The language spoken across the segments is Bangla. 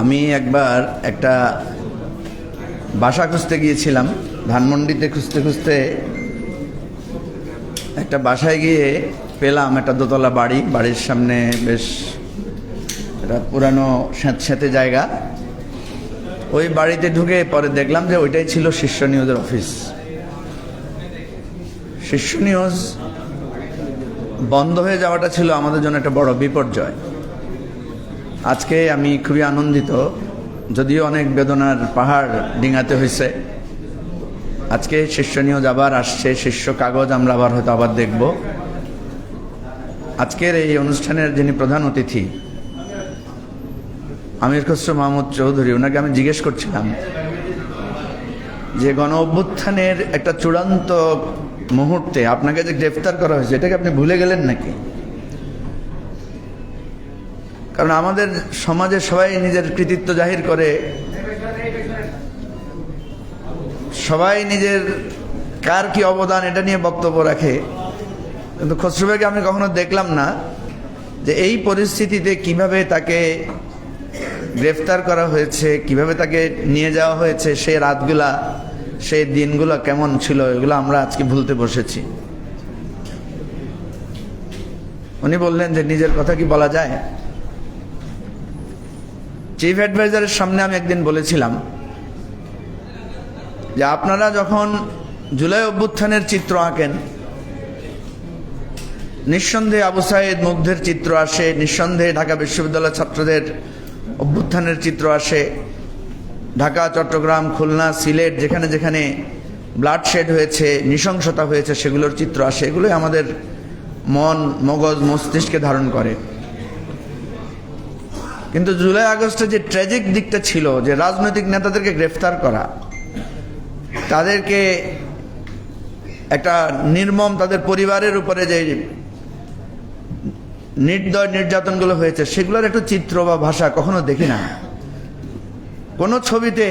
আমি একবার একটা বাসা খুঁজতে গিয়েছিলাম, ধানমন্ডিতে খুঁজতে খুঁজতে। একটা বাসায় গিয়ে পেলাম একটা দোতলা বাড়ি, বাড়ির সামনে বেশ একটা পুরানো স্যাঁত স্যাঁতে জায়গা। ওই বাড়িতে ঢুকে পরে দেখলাম যে ওইটাই ছিল শীর্ষ নিউজের অফিস। শীর্ষ নিউজ বন্ধ হয়ে যাওয়াটা ছিল আমাদের জন্য একটা বড় বিপর্যয়। আজকে আমি খুবই আনন্দিত, যদিও অনেক বেদনার পাহাড় ডিঙাতে হয়েছে। আজকে শীর্ষ নিউজ আবার আসছে শীর্ষ কাগজ আমরা আবার হয়তো আবার দেখব। আজকের এই অনুষ্ঠানের যিনি প্রধান অতিথি, আমির খসরু মাহমুদ চৌধুরী, ওনাকে আমি জিজ্ঞেস করছিলাম যে গণ অভ্যুত্থানের একটা চূড়ান্ত মুহূর্তে আপনাকে যে গ্রেফতার করা হয়েছে, এটাকে আপনি ভুলে গেলেন নাকি? কারণ আমাদের সমাজে সবাই নিজের কৃতিত্ব জাহির করে। সবাই নিজের কার কি অবদান এটা নিয়ে বক্তব্য রাখে। কিন্তু খসরু ভাইকে আমি কখনো দেখলাম না যে এই পরিস্থিতিতে কীভাবে তাকে গ্রেফতার করা হয়েছে, কীভাবে তাকে নিয়ে যাওয়া হয়েছে সেই রাতগুলা সেই দিনগুলো কেমন ছিল, এগুলো আমরা আজকে ভুলতে বসেছি। উনি বললেন যে, নিজের কথা কি বলা যায়? চিফ অ্যাডভাইজারের সামনে আমি একদিন বলেছিলাম যে আপনারা যখন জুলাই অভ্যুত্থানের চিত্র আঁকেন, নিঃসন্দেহে আবু সাহেদ মুগ্ধের চিত্র আসে, নিঃসন্দেহে ঢাকা বিশ্ববিদ্যালয়ের ছাত্রদের অভ্যুত্থানের চিত্র আসে, ঢাকা, চট্টগ্রাম, খুলনা, সিলেট, যেখানে যেখানে ব্লাড শেড হয়েছে, নৃশংসতা হয়েছে, সেগুলোর চিত্র আসে। এগুলোই আমাদের মন, মগজ, মস্তিষ্কে ধারণ করে। কিন্তু জুলাই আগস্টে যে ট্র্যাজিক দিকটা ছিল, যে রাজনৈতিক নেতাদেরকে গ্রেফতার করা, তাদেরকে একটা নির্মম তাদের পরিবারের উপরে যে নির্দয় নির্যাতনগুলো হয়েছে, সেগুলোর একটু চিত্র বা ভাষা কখনো দেখি না। কোনো ছবিতে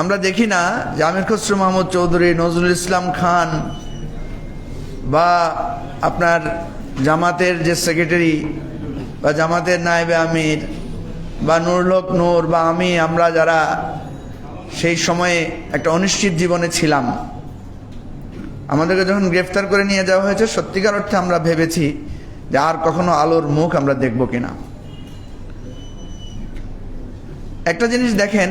আমরা দেখি না যে আমির খসরু মাহমুদ চৌধুরী, নজরুল ইসলাম খান বা আপনার জামাতের যে সেক্রেটারি বা জামাতের নায়েবে আমির বা নুরলোক নূর বা আমি, আমরা যারা সেই সময়ে একটা অনিশ্চিত জীবনে ছিলাম, আমাদেরকে যখন গ্রেফতার করে নিয়ে যাওয়া হয়েছে, সত্যিকার অর্থে আমরা ভেবেছি যে আর কখনো আলোর মুখ আমরা দেখব কিনা। একটা জিনিস দেখেন,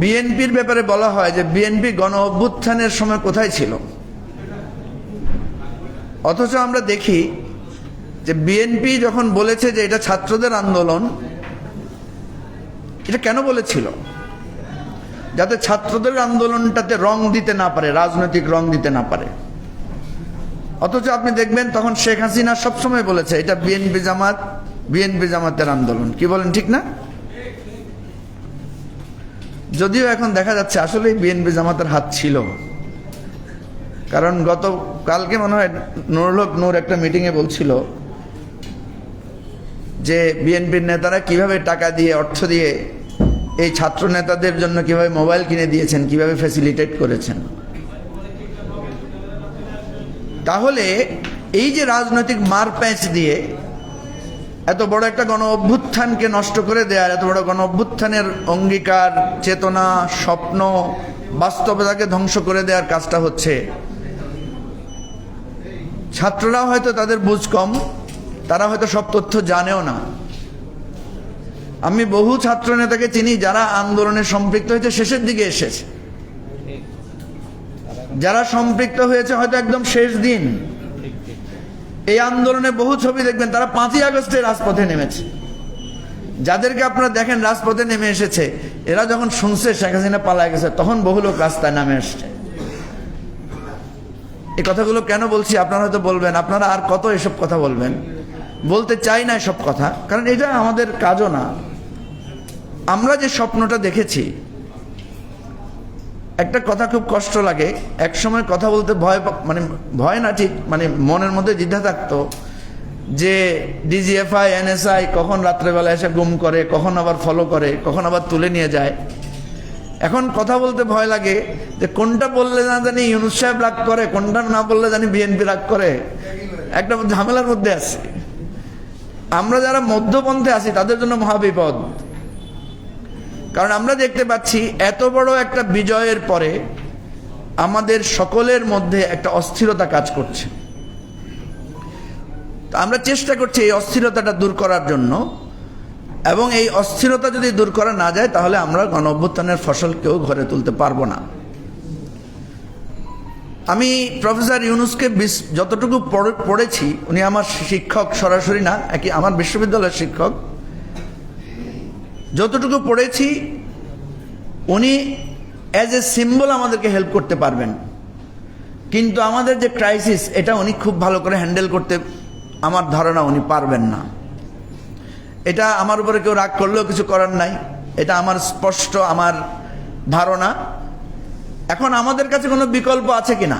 বিএনপির ব্যাপারে বলা হয় যে বিএনপি গণ অভ্যুত্থানের সময় কোথায় ছিল? অথচ আমরা দেখি যে বিএনপি যখন বলেছে যে এটা ছাত্রদের আন্দোলন, এটা কেন বলেছিল? যাতে ছাত্রদের আন্দোলনটাতে রং দিতে না পারে, রাজনৈতিক রং দিতে না পারে। অথচ আপনি দেখবেন তখন শেখ হাসিনা সবসময় বলেছে, এটা বিএনপি জামাত বিএনপি জামাতের আন্দোলন। কি বলেন, ঠিক না? যদিও এখন দেখা যাচ্ছে আসলে বিএনপি জামাতের হাত ছিল। কারণ গত, কালকে মনে হয় নুরুলক নূর একটা মিটিংয়ে বলছিল যে বিএনপির নেতারা কীভাবে টাকা দিয়ে, অর্থ দিয়ে এই ছাত্র নেতাদের জন্য কীভাবে মোবাইল কিনে দিয়েছেন, কীভাবে ফ্যাসিলিটেট করেছেন? তাহলে এই যে রাজনৈতিক মার প্যাঁচ দিয়ে এত বড় একটা গণ অভ্যুত্থানকে নষ্ট করে দেওয়ার, এত বড় গণ অভ্যুত্থানের অঙ্গীকার, চেতনা, স্বপ্ন বাস্তবতাকে ধ্বংস করে দেওয়ার কাজটা হচ্ছে। ছাত্ররা হয়তো তাদের বুঝ কম তারা হয়তো সব তথ্য জানেও না। আমি বহু ছাত্র নেতাকে চিনি যারা আন্দোলনে সম্পৃক্ত হয়েছে, শেষের দিকে এসেছে। যারা সম্পৃক্ত হয়েছে হয়তো একদম শেষ দিন। এই আন্দোলনে বহু ছবি দেখবেন, তারা পাঁচই আগস্টে রাজপথে নেমেছে। যাদেরকে আপনারা দেখেন, রাজপথে নেমে এসেছে, এরা যখন শুনছে শেখ হাসিনা পালা গেছে, তখন বহু লোক রাস্তায় নামে এসছে এই কথাগুলো কেন বলছি, আপনারা হয়তো বলবেন, আপনারা আর কত এসব কথা বলবেন? বলতে চাই না সব কথা, কারণ এটা আমাদের কাজও না। আমরা যে স্বপ্নটা দেখেছি, একটা কথা খুব কষ্ট লাগে এক সময় কথা বলতে ভয় মানে ভয় না ঠিক মানে মনের মধ্যে দ্বিধা থাকতো যে ডিজিএফআই এনএসআই কখন রাত্রেবেলা এসে গুম করে, কখন আবার ফলো করে, কখন আবার তুলে নিয়ে যায়। এখন কথা বলতে ভয় লাগে যে কোনটা বললে না জানি ইউনুস সাহেব রাগ করে, কোনটা না বললে জানি বিএনপি রাগ করে। একটা ঝামেলার মধ্যে আছে। আমরা যারা মধ্যপন্থে আছি, তাদের জন্য মহাবিপদ কারণ আমরা দেখতে পাচ্ছি, এত বড় একটা বিজয়ের পরে আমাদের সকলের মধ্যে একটা অস্থিরতা কাজ করছে। আমরা চেষ্টা করছি এই অস্থিরতাটা দূর করার জন্য, এবং এই অস্থিরতা যদি দূর করা না যায়, তাহলে আমরা গণ অভ্যুত্থানের ফসল কেউ ঘরে তুলতে পারব না। আমি প্রফেসর ইউনুসকে যতটুকু পড়েছি, উনি আমার শিক্ষক সরাসরি না একই আমার বিশ্ববিদ্যালয়ের শিক্ষক। যতটুকু পড়েছি, উনি অ্যাজ এ সিম্বল আমাদেরকে হেল্প করতে পারবেন। কিন্তু আমাদের যে ক্রাইসিস এটা উনি খুব ভালো করে হ্যান্ডেল করতে, আমার ধারণা উনি পারবেন না। এটা আমার উপরে কেউ রাগ করলেও কিছু করার নাই। এটা আমার স্পষ্ট, আমার ধারণা। এখন আমাদের কাছে কোনো বিকল্প আছে কিনা?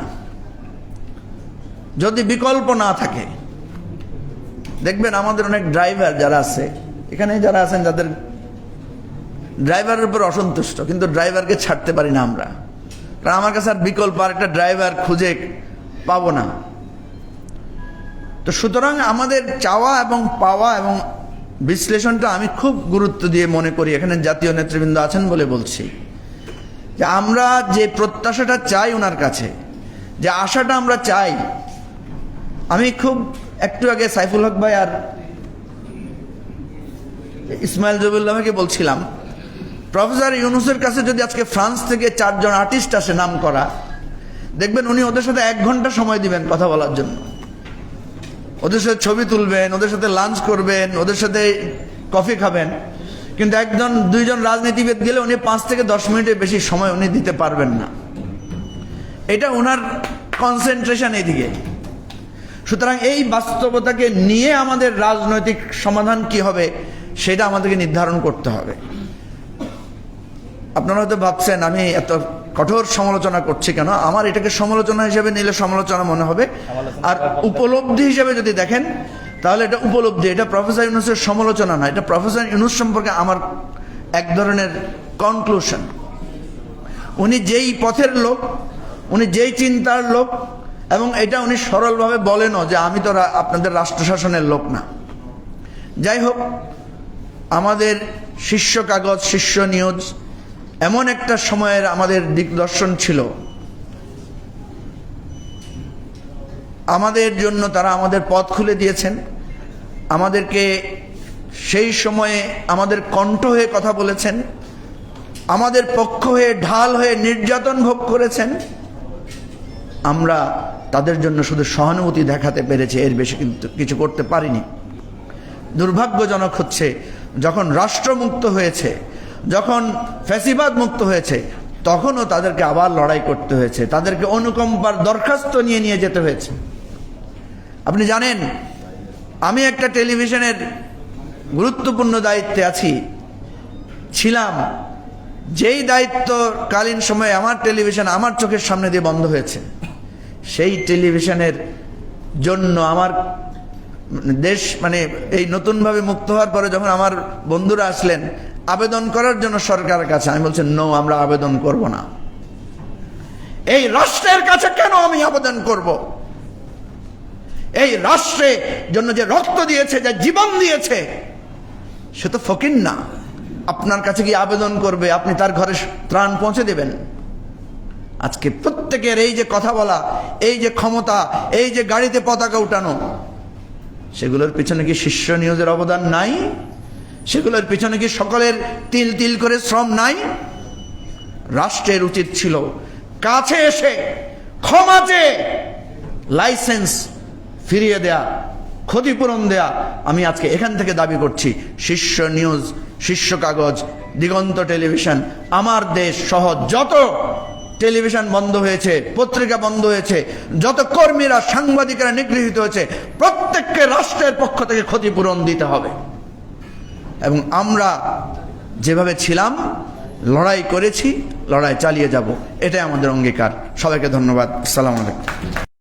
যদি বিকল্প না থাকে, দেখবেন আমাদের অনেক ড্রাইভার যারা আছে এখানে যারা আছেন যাদের ড্রাইভারের উপর অসন্তুষ্ট, কিন্তু ড্রাইভারকে ছাড়তে পারি না আমরা। কারণ আমার কাছে আর বিকল্প আর একটা ড্রাইভার খুঁজে পাবো না। তো সুতরাং আমাদের চাওয়া এবং পাওয়া এবং বিশ্লেষণটা আমি খুব গুরুত্ব দিয়ে মনে করি। এখানে জাতীয় নেতৃবৃন্দ আছেন বলে বলছি। যে আমরা যে প্রত্যাশাটা চাই ওনার কাছে, যে আশাটা আমরা চাই। আমি খুব একটু আগে সাইফুল হক ভাই আর ইসমাইল জবিউল্লাহকে বলছিলাম, প্রফেসর ইউনুসের কাছে যদি আজকে ফ্রান্স থেকে চারজন আর্টিস্ট আসে নাম করা দেখবেন উনি ওদের সাথে এক ঘণ্টা সময় দিবেন কথা বলার জন্য। ওদের সাথে ছবি তুলবেন, ওদের সাথে লাঞ্চ করবেন, ওদের সাথে কফি খাবেন। কিন্তু একজন, দুইজন রাজনীতিবিদ গেলে উনি পাঁচ থেকে দশ মিনিটের বেশি সময় উনি দিতে পারবেন না। এটা ওনার কনসেন্ট্রেশন এইদিকে। সুতরাং এই বাস্তবতাকে নিয়ে আমাদের রাজনৈতিক সমাধান কি হবে, সেটা আমাদেরকে নির্ধারণ করতে হবে। আপনারা হয়তো ভাবছেন, আমি এত কঠোর সমালোচনা করছি কেন? আমার এটাকে সমালোচনা হিসেবে নিলে সমালোচনা মনে হবে। আর উপলব্ধি হিসেবে যদি দেখেন তাহলে এটা উপলব্ধি, এটা প্রফেসর ইউনুসের সমালোচনা না, এটা প্রফেসর ইউনুস সম্পর্কে আমার এক ধরনের কনক্লুশন উনি যেই পথের লোক, উনি যেই চিন্তার লোক, এবং এটা উনি সরলভাবে বলেনও যে আমি তো আপনাদের রাষ্ট্র শাসনের লোক না। যাই হোক, আমাদের শীর্ষ কাগজ, শীর্ষ নিউজ, এমন একটা সময়ের আমাদের দিগদর্শন ছিল। আমাদের জন্য তারা আমাদের পথ খুলে দিয়েছেন। আমাদেরকে সেই সময়ে আমাদের কণ্ঠ হয়ে কথা বলেছেন, আমাদের পক্ষ হয়ে ঢাল হয়ে নির্যাতন ভোগ করেছেন। আমরা তাদের জন্য শুধু সহানুভূতি দেখাতে পেরেছি, এর বেশি কিন্তু কিছু করতে পারিনি। দুর্ভাগ্যজনক হচ্ছে, যখন রাষ্ট্র মুক্ত হয়েছে, যখন ফ্যাসিবাদ মুক্ত হয়েছে, তখনও তাদেরকে আবার লড়াই করতে হয়েছে, তাদেরকে অনুকম্পার দরখাস্ত নিয়ে নিয়ে যেতে হয়েছে। আপনি জানেন আমি একটা টেলিভিশনের গুরুত্বপূর্ণ দায়িত্বে আছি। ছিলাম। যেই দায়িত্বকালীন সময়ে আমার টেলিভিশন আমার চোখের সামনে দিয়ে বন্ধ হয়েছে, সেই টেলিভিশনের জন্য আমার দেশ মানে এই নতুনভাবে মুক্ত হওয়ার পরে যখন আমার বন্ধুরা আসলেন, আবেদন করার জন্য সরকারের কাছে আমি বলছি, নো, আমরা আবেদন করব না। এই রাষ্ট্রের কাছে কেন আমি আবেদন করব? এই রাষ্ট্রে জন্য যে রক্ত দিয়েছে, যে জীবন দিয়েছে, সে তো ফকির না। আপনার কাছে কি আবেদন করবে, আপনি তার ঘরে ত্রাণ পৌঁছে দেবেন। আজকে প্রত্যেকের এই যে কথা বলা, এই যে ক্ষমতা, এই যে গাড়িতে পতাকা উঠানো, সেগুলোর পিছনে কি শিষ্য নিয়োগের অবদান নাই? সেগুলোর পিছনে কি সকলের তিল তিল করে শ্রম নাই? রাষ্ট্রের উচিত ছিল কাছে এসে ক্ষমা চেয়ে লাইসেন্স ফিরিয়ে দেয়া, ক্ষতিপূরণ দেয়া আমি আজকে এখান থেকে দাবি করছি। শীর্ষ নিউজ, শীর্ষ কাগজ, দিগন্ত টেলিভিশন, আমার দেশ সহ যত টেলিভিশন বন্ধ হয়েছে, পত্রিকা বন্ধ হয়েছে, যত কর্মীরা, সাংবাদিকরা নিগৃহীত হয়েছে, প্রত্যেককে রাষ্ট্রের পক্ষ থেকে ক্ষতিপূরণ দিতে হবে। এবং আমরা যেভাবে ছিলাম, লড়াই করেছি, লড়াই চালিয়ে যাব, এটাই আমাদের অঙ্গীকার। সবাইকে ধন্যবাদ। সালাম আলাইকুম।